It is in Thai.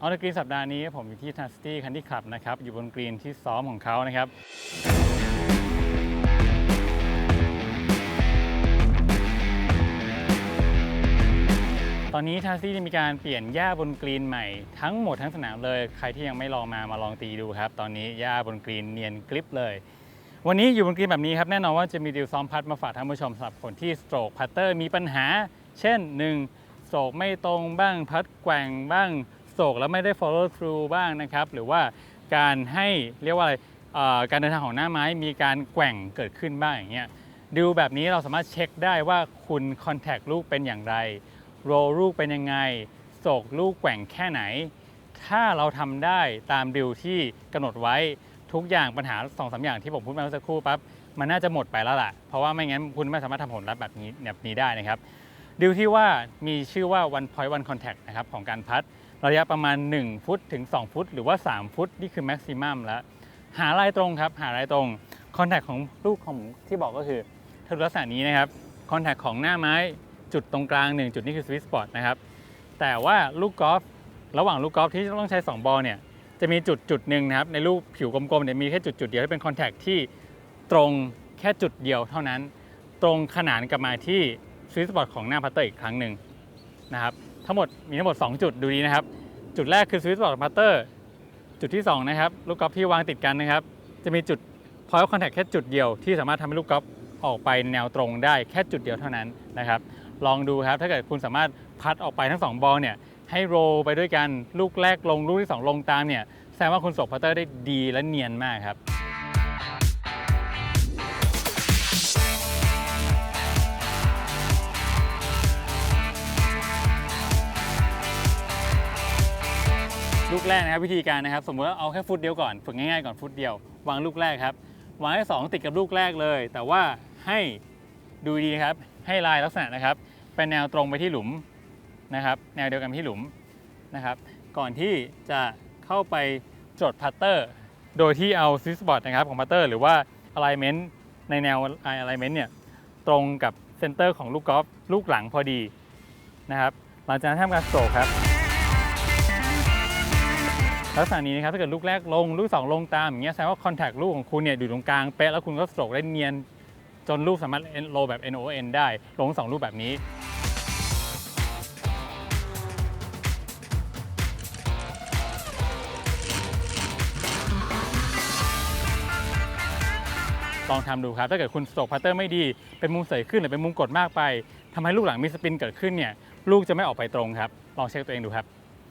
ออนกรีนสัปดาห์นี้ผมอยู่ที่ทันสตี้คันที่ขับนะครับ อยู่บนกรีนที่ซ้อมของเขานะครับ ตอนนี้ทันสตี้จะมีการเปลี่ยนหญ้าบนกรีนใหม่ทั้งหมดทั้งสนามเลย ใครที่ยังไม่ลองมามาลองตีดูครับ ตอนนี้หญ้าบนกรีนเนียนกริปเลย วันนี้อยู่บนกรีนแบบนี้ครับ แน่นอนว่าจะมีดิวซ้อมพัดมาฝากท่านผู้ชมสำหรับคนที่สโตรกพัตเตอร์มีปัญหา เช่น 1. สโตรกไม่ตรงบ้างพัดแกว่งบ้าง โตรกแล้วไม่ได้ follow through บ้างนะครับ หรือว่าการให้เรียกว่าอะไรการเดินทางของหน้าไม้มีการแกว่งเกิดขึ้นบ้างอย่างเงี้ยดูแบบนี้เราสามารถเช็คได้ว่าคุณคอนแทคลูกเป็นอย่างไรโรลลูกเป็นยังไงโศกลูกแกว่งแค่ไหน ถ้าเราทำได้ตามดิวที่กำหนดไว้ทุกอย่างปัญหา2อสอย่างที่ผมพูดมาเมื่อสักครู่ปั๊บมันน่าจะหมดไปแล้วล่ะ เพราะว่าไม่งั้นคุณไม่สามารถทำผลลัพธ์แบบนี้แบบนี้ได้นะครับดิวที่ว่ามีชื่อว่า one point one contact นะครับของการพัด ระยะประมาณ 1 ฟุตถึง 2 ฟุต หรือว่า 3 ฟุต นี่คือแม็กซิมัมแล้ว หาลายตรงครับ หาลายตรงคอนแทคของลูกของที่บอกก็คือถ้าลักษณะนี้นะครับคอนแทคของหน้าไม้จุดตรงกลาง 1 จุดนี่คือสวิตสปอตนะครับแต่ว่าลูกกอล์ฟระหว่างลูกกอล์ฟที่ต้องใช้ 2 บอลเนี่ยจะมีจุดจุดหนึ่งนะครับ ในลูกผิวกลมๆเนี่ยมีแค่จุดจุดเดียวที่เป็นคอนแทคที่ตรงแค่จุดเดียวเท่านั้น ตรงขนานกลับมาที่สวิตสปอตของหน้าพัตเตอร์อีกครั้งหนึ่งนะครับ ทั้งหมดมีทั้งหมด 2 จุดดูดีนะครับ จุดแรกคือสวิตสปอตพัตเตอร์จุดที่ 2 นะครับ ลูกกอล์ฟที่วางติดกันนะครับ จะมีจุดพอยต์คอนแทคแค่จุดเดียวที่สามารถทำให้ลูกกอล์ฟออกไปแนวตรงได้แค่จุดเดียวเท่านั้นนะครับ ลองดูครับถ้าเกิดคุณสามารถพัดออกไปทั้ง 2 บอลเนี่ยให้โรลไปด้วยกันลูกแรกลงลูกที่ 2 ลงตามเนี่ยแสดงว่าคุณส่งพัตเตอร์ได้ดีและเนียนมากครับ ลูกแรกนะครับวิธีการนะครับ สมมติว่าเอาแค่ฟุตเดียวก่อนฝึกง่ายๆก่อนฟุตเดียว วางลูกแรกครับ วางให้สองติดกับลูกแรกเลย แต่ว่าให้ดูดีครับ ให้ลายลักษณะนะครับ เป็นแนวตรงไปที่หลุมนะครับ แนวเดียวกันที่หลุมนะครับ ก่อนที่จะเข้าไปจดพัตเตอร์ โดยที่เอาซิสบอร์ดนะครับของพัตเตอร์ หรือว่า alignment ในแนว alignment เนี่ยตรงกับเซนเตอร์ของลูกกอล์ฟลูกหลังพอดีนะครับ หลังจากนั้นทำการสโตรกครับ ลักษณะนี้นะครับถ้าเกิดลูกแรกลงลูก 2 ลงตามอย่างเงี้ยแสดงว่าคอนแทคลูกของคุณเนี่ยอยู่ตรงกลางเป๊ะแล้วคุณก็สโตรกได้เนียน จนลูกสามารถโลแบบ NON ได้ลง 2 ลูกแบบนี้ลองทำดูครับ ถ้าเกิดคุณสโตรกพัตเตอร์ไม่ดี เป็นมุมเสยขึ้นหรือเป็นมุมกดมากไปทำให้ลูกหลังมีสปินเกิดขึ้นเนี่ย ลูกจะไม่ออกไปตรงครับ ลองเช็คตัวเองดูครับ